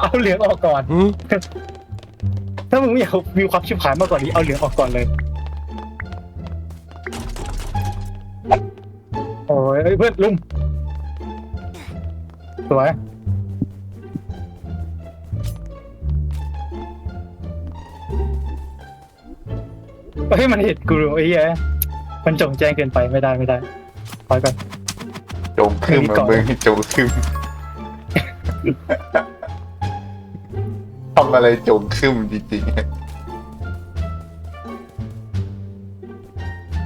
เอาเหลืองออกก่อนถ้ามึงไม่อยากมีความชิบหายมากกว่านี้เอาเหลืองออกก่อนเลย โอ้ยเอ้ยเพื่อนลุงสวยเฮ้ยมันเห็นกูไอ้เหี้ยมันจงแจ้งเกินไปไม่ได้ไม่ได้ปล่อยก่อน จงขึ้นมามึงจงขึ้นทำอะไรจงขึ้นจริงๆ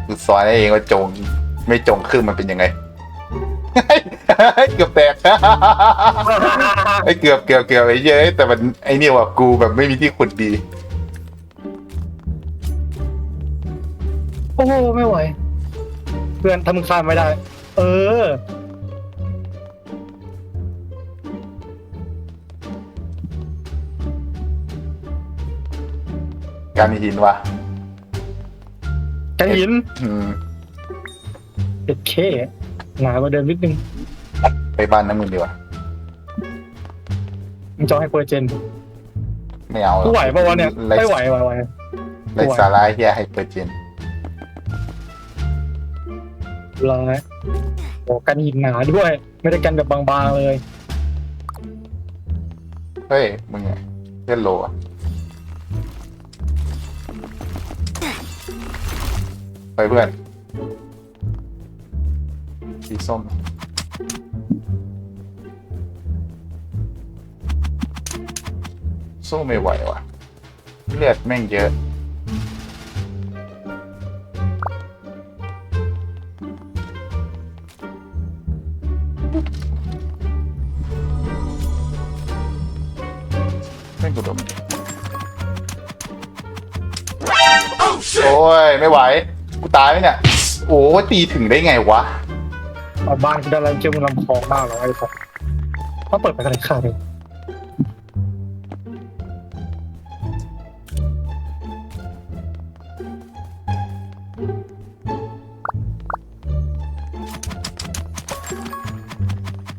กูสอนให้เองว่าจง ไม่จงขึ้นมันเป็นยังไงเกือบแตกไอ้เกือบเกือบเกือบไอ้เย้ยแต่มันไอ้เนี่ยว่ะกูแบบไม่มีที่ขุดดี โอ้ไม่ไหว เพื่อนถ้ามึงข้ามไม่ได้ เออ การหินว่ะกันหินอืมเด็ดเคหนากว่าเดิมนิดนึงไปบ้านน้ำมึงดีกว่ามึงจองให้เปอร์เจนไม่เอากูไหวปะวะเนี่ยไรไม่ไหวไหวไหวไรสาระเฮียให้เปิดเจนรอนะโอ้กันหินหนาด้วย ไม่ได้กันแบบบางๆเลย เฮ้ยมึงไงเล่นโลอะ ไปเพื่อน สีส้ม สู้ไม่ไหวว่ะ เลือดแม่งเยอะ แม่งกูโดนโอ้ย ไม่ไหว ตายไหมเนี่ย โอ้ยตีถึงได้ไงวะ เอาบ้านกูได้แล้วเจ้ามึงลำคองมากเหรอไอ้สัสต้องเปิดไปกันเลยค่าเลย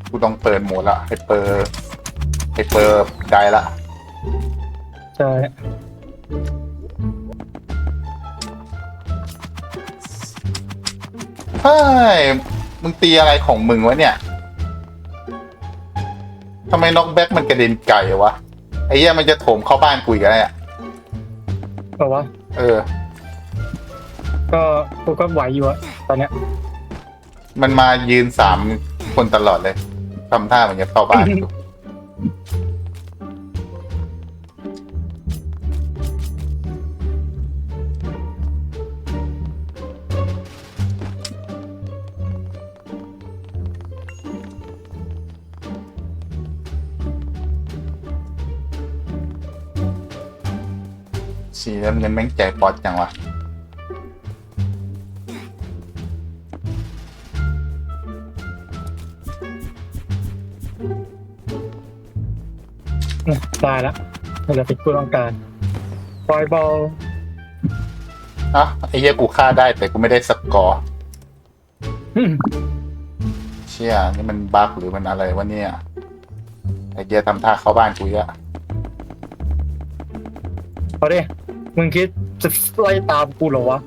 กูต้องเปิดโหมดละให้เปิดให้เปิดได้ละใช่ ฮ้ย มึงตีอะไรของมึงวะเนี่ยทำไมน็อกแบ็กมันกระเด็นไก่วะ ไอ้เหี้ยมันจะโถมเข้าบ้านกูอีกแล้วเนี่ยเอาวะเออ ก็กูก็ไหวอยู่อะตอนเนี้ยมันมายืนสามคนตลอดเลยทำท่าเหมือนจะเข้าบ้านกู สีน้ำเงินแม่งใจป๊อตจังวะเนี่ยตายละนี่แหละเป็นกูต้องการปล่อยบอลอะไอ้เหี้ยกูฆ่าได้แต่กูไม่ได้สกอร์อืมเชี่ยนี่มันบั๊กหรือมันอะไรวะเนี่ยไอ้เหี้ยทำท่าเข้าบ้านกูเยอะเอาดิ มึงคิดจะไล่ตามกูเหรอวะ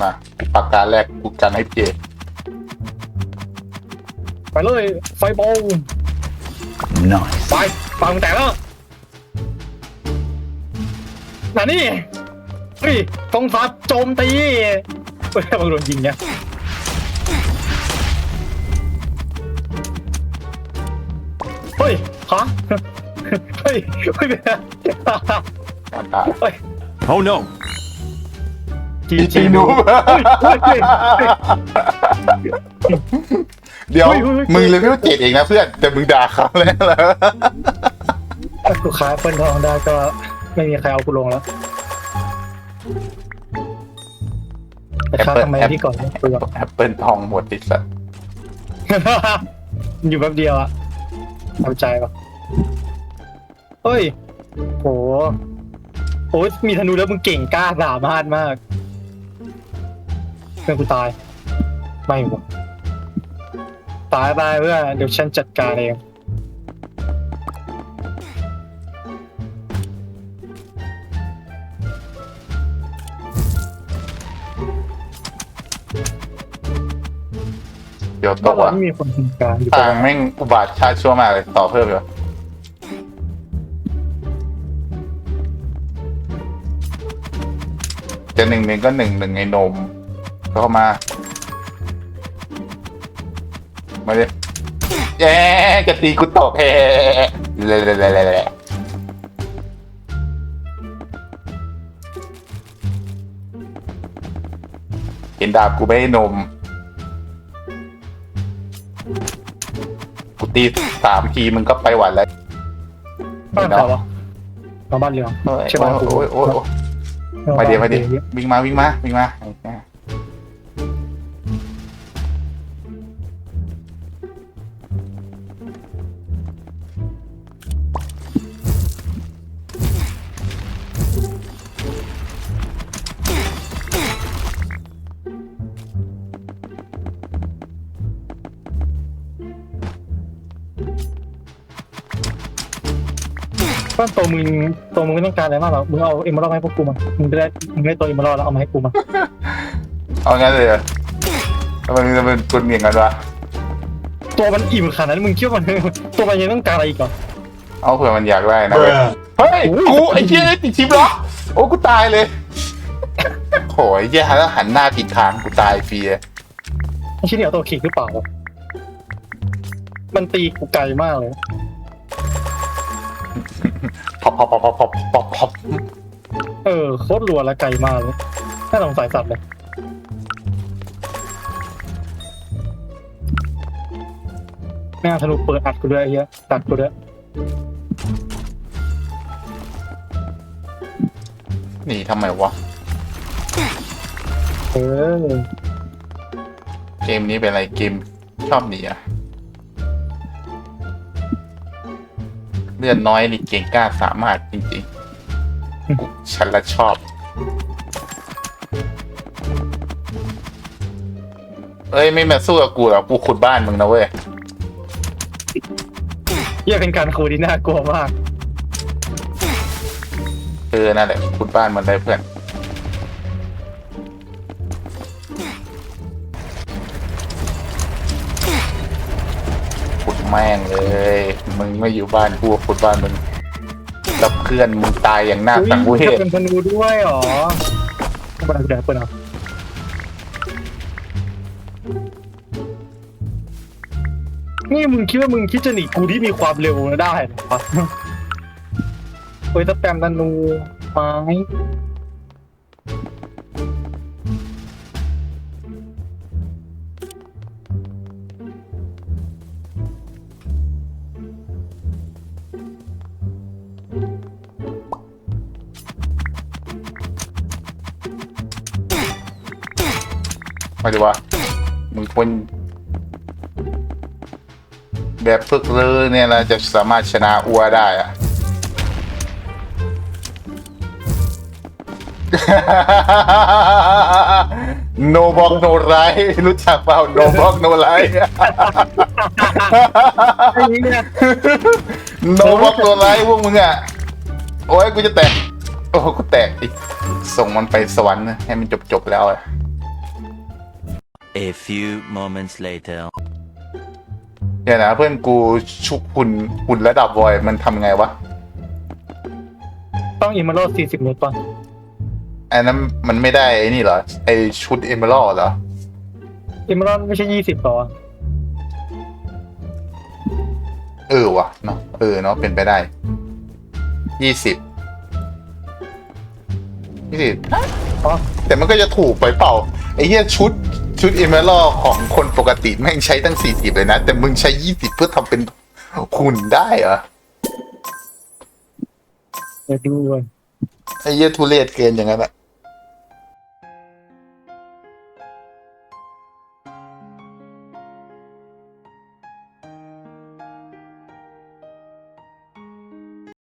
มาปากกาแรกกูกันให้เจไปเลย ไฟบอล Nice. ไปฟังแต่แล้วน่ะนี่เฮ้ยกองทัพโจมตีเฮ้ยมันโดนยิงเนี่ยเฮ้ยฮะเฮ้ยเฮ้ยปากกาเฮ้ย Oh no. จีอีจีจีนูนูเฮ้ยเฮ้ยเฮ้ยเฮ้ย เดี๋ยว เฮ้ยเฮ้ยเฮ้ย มึงเลเวลเจ็ดเองนะเพื่อน แต่มึงด่าเขาแล้วเหรอถ้ากูขายเปิ้ลทองได้ก็ไม่มีใครเอากูลงแล้วแต่ค่าทำไมที่ก่อนเนี่ยตัว แอปเปิลทองหมดติดสัตว์อยู่แป๊บเดียวอะเอาใจปะเฮ้ย โห โอ้ยมีธนูแล้วมึงเก่งกล้าสามารถมากเพื่อนกูตาย ไม่หรอกตายตายเพื่อนเดี๋ยวฉันจัดการเองเดี๋ยวตกว่ะต่างงแม่งอุบาทชาชั่วมากเลยต่อเพิ่มเลยวา จะหนึ่งหนึ่งก็หนึ่งหนึ่งไอ้นม เข้ามา มาดิแย่จะตีกูตกแฮ่เลยเลยเลยเลยเห็นดาบกูไม่ให้นม กูตีสามทีมึงก็ไปหวันแล้วบ้านเขาเหรอมาบ้านเรืองโอ้ยใช่ปะโอ้ยโอ้ยโอ้ย มาเดี๋ยวมาเดี๋ยววิ่งมาวิ่งมาวิ่งมา บ้านตัวมึงตัวมึงไม่ต้องการอะไรมากหรอกมึงเอาเอ็มเบอร์มาให้พวกกูมามึงจะได้มึงได้ตัวเอ็มเบอร์แล้วเอามาให้กูมาเอางั้นเลยเหรอทำไมมึงจะเป็นคนอย่างนั้นวะตัวมันอิ่มขนาดนั้นมึงคิดว่ามันตัวมันยังต้องการอะไรอีกเหรอเอาเผื่อมันอยากได้นะเว้ยเฮ้ยอุ้ยกูไอ้เหี้ยติดชิปล็อกโอ้กูตายเลยโหยเหี้ยแล้วหันหน้าผิดทางกูตายฟรีเลยไอ้ชิ้นนี้เอาตัวขีดหรือเปล่าวะมันตีกูไกลมากเลย พอปพอปพอปพอปพอปพอปเออโคตรรัวและไกลมากเลยน่าสงสัยสัตว์เลยแม่งทะลุเปิดอัดกูด้วยไอ้เหี้ยตัดกูด้วยหนีทำไมวะ เออ เกมนี้เป็นอะไรเกมชอบหนีอะ เลือดน้อยนี่เก่งกล้าสามารถจริงๆกูฉันละชอบ เอ้ยไม่มาสู้กับกูหรอกกูขุดบ้านมึงนะเว้ยเหี้ยเป็นการคูที่น่ากลัวมาก เออนั่นแหละขุดบ้านมันได้เพื่อน แม่งเลย มึงไม่อยู่บ้านกูก็ขุดบ้านมึงแล้วเพื่อนมึงตายอย่างน่าสังเวอุ้ยชเป็นธนูด้วยเหรอเปิดเดี๋ยวเปิดเอานี่มึงคิดว่ามึงคิดจะหนีกูที่มีความเร็วได้เหรอวะโอ้ยถ้าแปมธนูไม้ มาดีวะมึงควรแบบฝึกเลยเนี่ยเราจะสามารถชนะอัวได้อะ โนบอกโนไรรู้จักเปล่าโนบอกโนไรโนบอกโนไรพวกมึงอะ โอ้ยกูจะแตก โอ้กูแตกอีก ส่งมันไปสวรรค์นะให้มันจบจบๆแล้วอะ A few moments later. เนี่ยนะเพื่อนกูชุกหุ่นหุ่นระดับวอยมันทำไงวะ ต้องอิมเมอร์สี่สิบเมตรป่ะอันนั้นมันไม่ได้ไอ้นี่เหรอ ไอชุดเอเมอรัลเหรออิมเมอร์ไม่ใช่ยี่สิบต่อเออวะเนาะเออเนาะเป็นไปได้ยี่สิบยี่สิบอ๋อแต่มันก็จะถูกไปเปล่าไอ้เหี้ยชุด ชุดเอเมอรัลของคนปกติแม่งใช้ตั้งสี่สิบเลยนะ แต่มึงใช้ยี่สิบเพื่อทำเป็นหุ่นได้เหรอเดี๋ยวดูก่อนไอ้เหี้ยทุเรศเกินอย่างนั้นอะ